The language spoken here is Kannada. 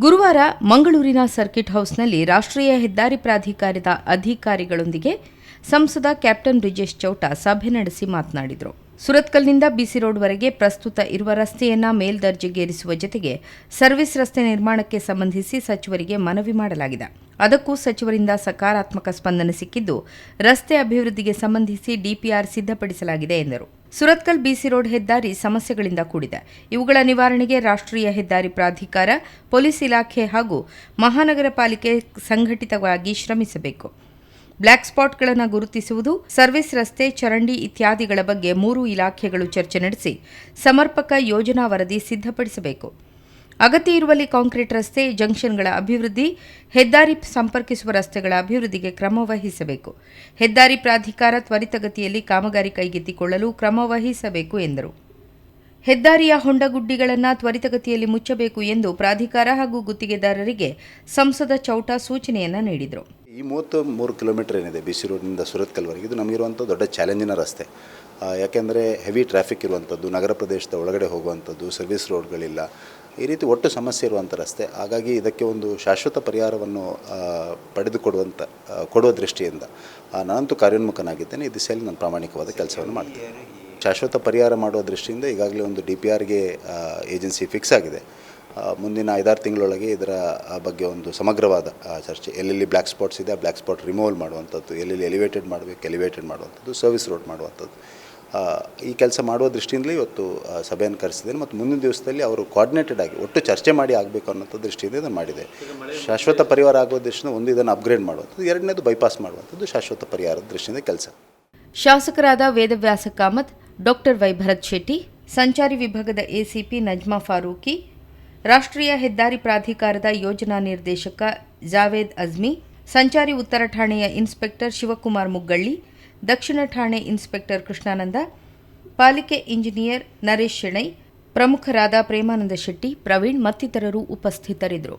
ಗುರುವಾರ ಮಂಗಳೂರಿನ ಸರ್ಕಿಟ್ ಹೌಸ್ನಲ್ಲಿ ರಾಷ್ಟ್ರೀಯ ಹೆದ್ದಾರಿ ಪ್ರಾಧಿಕಾರದ ಅಧಿಕಾರಿಗಳೊಂದಿಗೆ ಸಂಸದ ಕ್ಯಾಪ್ಟನ್ ಬ್ರಿಜೇಶ್ ಚೌಟ ಸಭೆ ನಡೆಸಿ ಮಾತನಾಡಿದರು. ಸುರತ್ಕಲ್ನಿಂದ ಬಿಸಿ ರೋಡ್ವರೆಗೆ ಪ್ರಸ್ತುತ ಇರುವ ರಸ್ತೆಯನ್ನ ಮೇಲ್ದರ್ಜೆಗೇರಿಸುವ ಜೊತೆಗೆ ಸರ್ವಿಸ್ ರಸ್ತೆ ನಿರ್ಮಾಣಕ್ಕೆ ಸಂಬಂಧಿಸಿ ಸಚಿವರಿಗೆ ಮನವಿ ಮಾಡಲಾಗಿದೆ. ಅದಕ್ಕೂ ಸಚಿವರಿಂದ ಸಕಾರಾತ್ಮಕ ಸ್ಪಂದನೆ ಸಿಕ್ಕಿದ್ದು, ರಸ್ತೆ ಅಭಿವೃದ್ಧಿಗೆ ಸಂಬಂಧಿಸಿ ಡಿಪಿಆರ್ ಸಿದ್ಧಪಡಿಸಲಾಗಿದೆ ಎಂದರು. ಸುರತ್ಕಲ್ ಬಿಸಿ ರೋಡ್ ಹೆದ್ದಾರಿ ಸಮಸ್ಯೆಗಳಿಂದ ಕೂಡಿದೆ. ಇವುಗಳ ನಿವಾರಣೆಗೆ ರಾಷ್ಟ್ರೀಯ ಹೆದ್ದಾರಿ ಪ್ರಾಧಿಕಾರ, ಪೊಲೀಸ್ ಇಲಾಖೆ ಹಾಗೂ ಮಹಾನಗರ ಪಾಲಿಕೆ ಸಂಘಟಿತವಾಗಿ ಶ್ರಮಿಸಬೇಕು. ಬ್ಲ್ಯಾಕ್ ಸ್ಪಾಟ್ಗಳನ್ನು ಗುರುತಿಸುವುದು, ಸರ್ವಿಸ್ ರಸ್ತೆ, ಚರಂಡಿ ಇತ್ಯಾದಿಗಳ ಬಗ್ಗೆ ಮೂರು ಇಲಾಖೆಗಳು ಚರ್ಚೆ ನಡೆಸಿ, ಸಮರ್ಪಕ ಯೋಜನಾ ವರದಿ ಸಿದ್ಧಪಡಿಸಬೇಕು. ಅಗತ್ಯ ಇರುವಲ್ಲಿ ಕಾಂಕ್ರೀಟ್ ರಸ್ತೆ, ಜಂಕ್ಷನ್ಗಳ ಅಭಿವೃದ್ಧಿ, ಹೆದ್ದಾರಿ ಸಂಪರ್ಕಿಸುವ ರಸ್ತೆಗಳ ಅಭಿವೃದ್ಧಿಗೆ ಕ್ರಮ ವಹಿಸಬೇಕು ಹೆದ್ದಾರಿ ಪ್ರಾಧಿಕಾರ ತ್ವರಿತಗತಿಯಲ್ಲಿ ಕಾಮಗಾರಿ ಕೈಗೆತ್ತಿಕೊಳ್ಳಲು ಕ್ರಮ ವಹಿಸಬೇಕು ಎಂದರು. ಹೆದ್ದಾರಿಯ ಹೊಂಡಗುಡ್ಡಿಗಳನ್ನು ತ್ವರಿತಗತಿಯಲ್ಲಿ ಮುಚ್ಚಬೇಕು ಎಂದು ಪ್ರಾಧಿಕಾರ ಹಾಗೂ ಗುತ್ತಿಗೆದಾರರಿಗೆ ಸಂಸದ ಚೌಟ ಸೂಚನೆಯನ್ನು ನೀಡಿದರು. ಈ ಮೂವತ್ತು ಮೂರು ಕಿಲೋಮೀಟರ್ ಏನಿದೆ ಬಿ ರೋಡ್ನಿಂದ ಸುರತ್ಕಲ್ವರೆಗೆ? ಇದು ನಮಗಿರುವಂಥ ದೊಡ್ಡ ಚಾಲೆಂಜಿನ ರಸ್ತೆ. ಯಾಕೆಂದರೆ ಹೆವಿ ಟ್ರಾಫಿಕ್ ಇರುವಂಥದ್ದು, ನಗರ ಪ್ರದೇಶದ ಒಳಗಡೆ ಹೋಗುವಂಥದ್ದು ಸರ್ವಿಸ್ ರೋಡ್ಗಳಿಲ್ಲ ಈ ರೀತಿ ಒಟ್ಟು ಸಮಸ್ಯೆ ಇರುವಂಥ ರಸ್ತೆ. ಹಾಗಾಗಿ ಇದಕ್ಕೆ ಒಂದು ಶಾಶ್ವತ ಪರಿಹಾರವನ್ನು ಪಡೆದುಕೊಡುವಂಥ ಕೊಡುವ ದೃಷ್ಟಿಯಿಂದ ನಾನಂತೂ ಕಾರ್ಯೋನ್ಮುಖನಾಗಿದ್ದೇನೆ. ಈ ದಿಸೆಯಲ್ಲಿ ನಾನು ಪ್ರಾಮಾಣಿಕವಾದ ಕೆಲಸವನ್ನು ಮಾಡ್ತೇನೆ. ಶಾಶ್ವತ ಪರಿಹಾರ ಮಾಡುವ ದೃಷ್ಟಿಯಿಂದ ಈಗಾಗಲೇ ಒಂದು ಡಿ ಪಿ ಆರ್ಗೆ ಏಜೆನ್ಸಿ ಫಿಕ್ಸ್ ಆಗಿದೆ. ಮುಂದಿನ ಐದಾರು ತಿಂಗಳೊಳಗೆ ಇದರ ಬಗ್ಗೆ ಒಂದು ಸಮಗ್ರವಾದ ಚರ್ಚೆ. ಎಲ್ಲೆಲ್ಲಿ ಬ್ಲ್ಯಾಕ್ ಸ್ಪಾಟ್ಸ್ ಇದೆ, ಆ ಬ್ಲ್ಯಾಕ್ ಸ್ಪಾಟ್ ರಿಮೂವಲ್ ಮಾಡುವಂಥದ್ದು. ಎಲ್ಲೆಲ್ಲಿ ಎಲಿವೇಟೆಡ್ ಮಾಡಬೇಕು, ಎಲಿವೇಟೆಡ್ ಮಾಡುವಂಥದ್ದು. ಸರ್ವಿಸ್ ರೋಡ್ ಮಾಡುವಂಥದ್ದು. ಈ ಕೆಲಸ ಮಾಡುವ ದೃಷ್ಟಿಯಿಂದಲೇ ಇವತ್ತು ಸಭೆಯನ್ನು ಕರೆಸಿದ್ದೇನೆ. ಮತ್ತು ಮುಂದಿನ ದಿವಸದಲ್ಲಿ ಅವರು ಕೋಆರ್ಡಿನೇಟೆಡ್ ಆಗಿ, ಒಟ್ಟು ಚರ್ಚೆ ಮಾಡಿ ಆಗಬೇಕು ಅನ್ನೋಂಥ ದೃಷ್ಟಿಯಿಂದ ಇದನ್ನು ಮಾಡಿದೆ. ಶಾಶ್ವತ ಪರಿಹಾರ ಆಗುವ ದೃಷ್ಟಿಯಿಂದ ಒಂದು ಇದನ್ನು ಅಪ್ಗ್ರೇಡ್ ಮಾಡುವಂಥದ್ದು, ಎರಡನೇದು ಬೈಪಾಸ್ ಮಾಡುವಂಥದ್ದು ಶಾಶ್ವತ ಪರಿಹಾರದ ದೃಷ್ಟಿಯಿಂದ ಕೆಲಸ. ಶಾಸಕರಾದ ವೇದವ್ಯಾಸ ಕಾಮತ್, ಡಾಕ್ಟರ್ ವೈ ಭರತ್ ಶೆಟ್ಟಿ, ಸಂಚಾರಿ ವಿಭಾಗದ ಎಸಿಪಿ ನಜ್ಮಾ ಫಾರೂಕಿ, ರಾಷ್ಟ್ರೀಯ ಹೆದ್ದಾರಿ ಪ್ರಾಧಿಕಾರದ ಯೋಜನಾ ನಿರ್ದೇಶಕ ಜಾವೇದ್ ಅಜ್ಮಿ, ಸಂಚಾರಿ ಉತ್ತರ ಠಾಣೆಯ ಇನ್ಸ್ಪೆಕ್ಟರ್ ಶಿವಕುಮಾರ್ ಮುಗ್ಗಳ್ಳಿ ದಕ್ಷಿಣ ಠಾಣೆ ಇನ್ಸ್ಪೆಕ್ಟರ್ ಕೃಷ್ಣಾನಂದ ಪಾಲಿಕೆ ಇಂಜಿನಿಯರ್ ನರೇಶ್ ಶೆಣೈ ಪ್ರಮುಖರಾದ ಪ್ರೇಮಾನಂದ ಶೆಟ್ಟಿ ಪ್ರವೀಣ್ ಮತ್ತಿತರರು ಉಪಸ್ಥಿತರಿದ್ದರು.